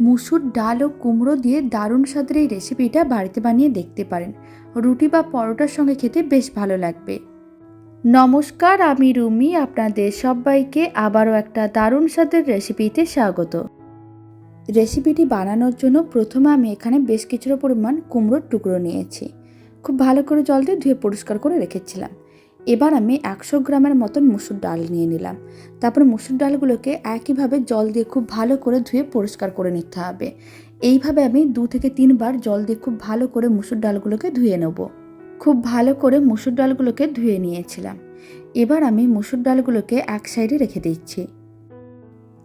মুসুর ডাল ও কুমড়ো দিয়ে দারুণ স্বাদের এই রেসিপিটা বাড়িতে বানিয়ে দেখতে পারেন। রুটি বা পরোটার সঙ্গে খেতে বেশ ভালো লাগবে। নমস্কার, আমি রুমি, আপনাদের সবাইকে আবারও একটা দারুণ স্বাদের রেসিপিতে স্বাগত। রেসিপিটি বানানোর জন্য প্রথমে আমি এখানে বেশ কিছুটা পরিমাণ কুমড়োর টুকরো নিয়েছি। খুব ভালো করে জল দিয়ে ধুয়ে পরিষ্কার করে রেখেছিলাম। এবার আমি একশো গ্রামের মতন মুসুর ডাল নিয়ে নিলাম। তারপর মুসুর ডালগুলোকে একইভাবে জল দিয়ে খুব ভালো করে ধুয়ে পরিষ্কার করে নিতে হবে। এইভাবে আমি দু থেকে তিনবার জল দিয়ে খুব ভালো করে মুসুর ডালগুলোকে ধুয়ে নেব। খুব ভালো করে মুসুর ডালগুলোকে ধুয়ে নিয়েছিলাম। এবার আমি মুসুর ডালগুলোকে এক সাইডে রেখে দিচ্ছি।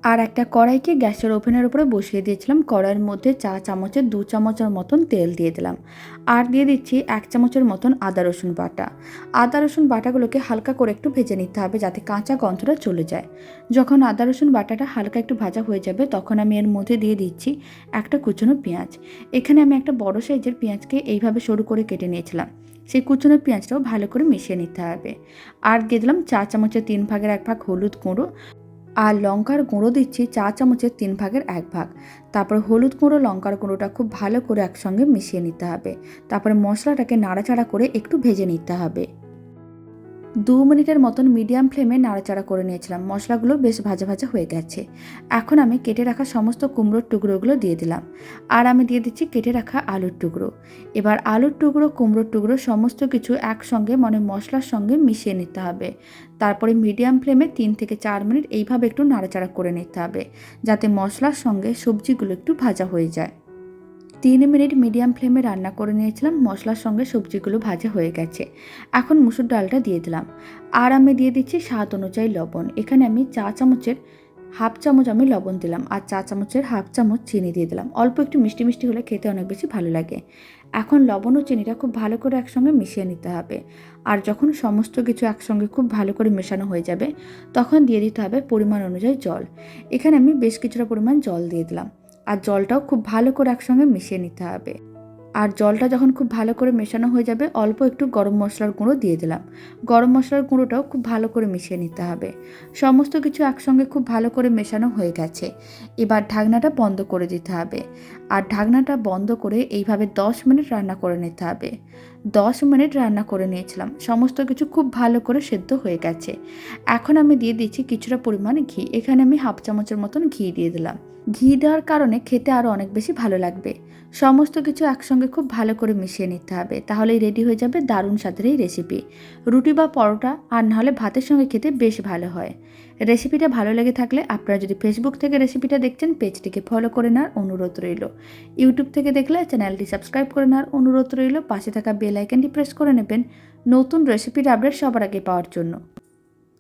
আর একটা কড়াইকে গ্যাসের ওভেনের উপরে বসিয়ে দিয়েছিলাম। কড়াইয়ের মধ্যে চা চামচের দু চামচের মতন তেল দিয়ে দিলাম। আর দিয়ে দিচ্ছি এক চামচের মতন আদা রসুন বাটা। আদা রসুন বাটাগুলোকে হালকা করে একটু ভেজে নিতে হবে যাতে কাঁচা গন্ধটা চলে যায়। যখন আদা রসুন বাটাটা হালকা একটু ভাজা হয়ে যাবে, তখন আমি এর মধ্যে দিয়ে দিচ্ছি একটা কুচনো পেঁয়াজ। এখানে আমি একটা বড় সাইজের পেঁয়াজকে এইভাবে সরু করে কেটে নিয়েছিলাম। সেই কুচনো পেঁয়াজটাও ভালো করে মিশিয়ে নিতে হবে। আর দিয়ে দিলাম চা চামচের তিন ভাগের এক ভাগ হলুদ গুঁড়ো। আর লঙ্কার গুঁড়ো দিচ্ছি চা চামচের তিন ভাগের এক ভাগ। তারপর হলুদ গুঁড়ো, লঙ্কার গুঁড়োটা খুব ভালো করে একসঙ্গে মিশিয়ে নিতে হবে। তারপরে মশলাটাকে নাড়াচাড়া করে একটু ভেজে নিতে হবে। দু মিনিটের মতন মিডিয়াম ফ্লেমে নাড়াচাড়া করে নিয়েছিলাম। মশলাগুলো বেশ ভাজা ভাজা হয়ে গেছে। এখন আমি কেটে রাখা সমস্ত কুমড়োর টুকরোগুলো দিয়ে দিলাম। আর আমি দিয়ে দিচ্ছি কেটে রাখা আলুর টুকরো। এবার আলুর টুকরো, কুমড়োর টুকরো সমস্ত কিছু একসঙ্গে মানে মশলার সঙ্গে মিশিয়ে নিতে হবে। তারপরে মিডিয়াম ফ্লেমে তিন থেকে চার মিনিট এইভাবে একটু নাড়াচাড়া করে নিতে হবে, যাতে মশলার সঙ্গে সবজিগুলো একটু ভাজা হয়ে যায়। তিন মিনিট মিডিয়াম ফ্লেমে রান্না করে নিয়েছিলাম, মশলার সঙ্গে সবজিগুলো ভাজা হয়ে গেছে। এখন মুসুর ডালটা দিয়ে দিলাম। আর আমি দিয়ে দিচ্ছি স্বাদ অনুযায়ী লবণ। এখানে আমি চা চামচের হাফ চামচ আমি লবণ দিলাম আর চা চামচের হাফ চামচ চিনি দিয়ে দিলাম। অল্প একটু মিষ্টি মিষ্টি হলে খেতে অনেক বেশি ভালো লাগে। এখন লবণ ও চিনিটা খুব ভালো করে একসঙ্গে মিশিয়ে নিতে হবে। আর যখন সমস্ত কিছু একসঙ্গে খুব ভালো করে মেশানো হয়ে যাবে, তখন দিয়ে দিতে হবে পরিমাণ অনুযায়ী জল। এখানে আমি বেশ কিছুটা পরিমাণ জল দিয়ে দিলাম। আর জলটাও খুব ভালো করে একসঙ্গে মিশিয়ে নিতে হবে। আর জলটা যখন খুব ভালো করে মেশানো হয়ে যাবে, অল্প একটু গরম মশলার গুঁড়ো দিয়ে দিলাম। গরম মশলার গুঁড়োটাও খুব ভালো করে মিশিয়ে নিতে হবে। সমস্ত কিছু একসঙ্গে খুব ভালো করে মেশানো হয়ে গেছে। এবার ঢাকনাটা বন্ধ করে দিতে হবে। আর ঢাকনাটা বন্ধ করে এইভাবে দশ মিনিট রান্না করে নিতে হবে। দশ মিনিট রান্না করে নিয়েছিলাম। সমস্ত কিছু খুব ভালো করে সেদ্ধ হয়ে গেছে। এখন আমি দিয়ে দিচ্ছি কিছুটা পরিমাণে ঘি। এখানে আমি হাফ চামচের মতন ঘি দিয়ে দিলাম। ঘি দেওয়ার কারণে খেতে আরও অনেক বেশি ভালো লাগবে। সমস্ত কিছু একসঙ্গে খুব ভালো করে মিশিয়ে নিতে হবে। তাহলেই রেডি হয়ে যাবে দারুণ স্বাদের এই রেসিপি রুটি বা পরোটা, আর নাহলে ভাতের সঙ্গে খেতে বেশ ভালো হয়। রেসিপিটা ভালো লেগে থাকলে আপনারা যদি ফেসবুক থেকে রেসিপিটা দেখছেন পেজটিকে ফলো করে নেওয়ার অনুরোধ রইল। ইউটিউব থেকে দেখলে চ্যানেলটি সাবস্ক্রাইব করে নেওয়ার অনুরোধ রইল। পাশে থাকা বেল আইকনটি প্রেস করে নেবেন। নতুন রেসিপির আপডেট সবার আগে পাওয়ার জন্য।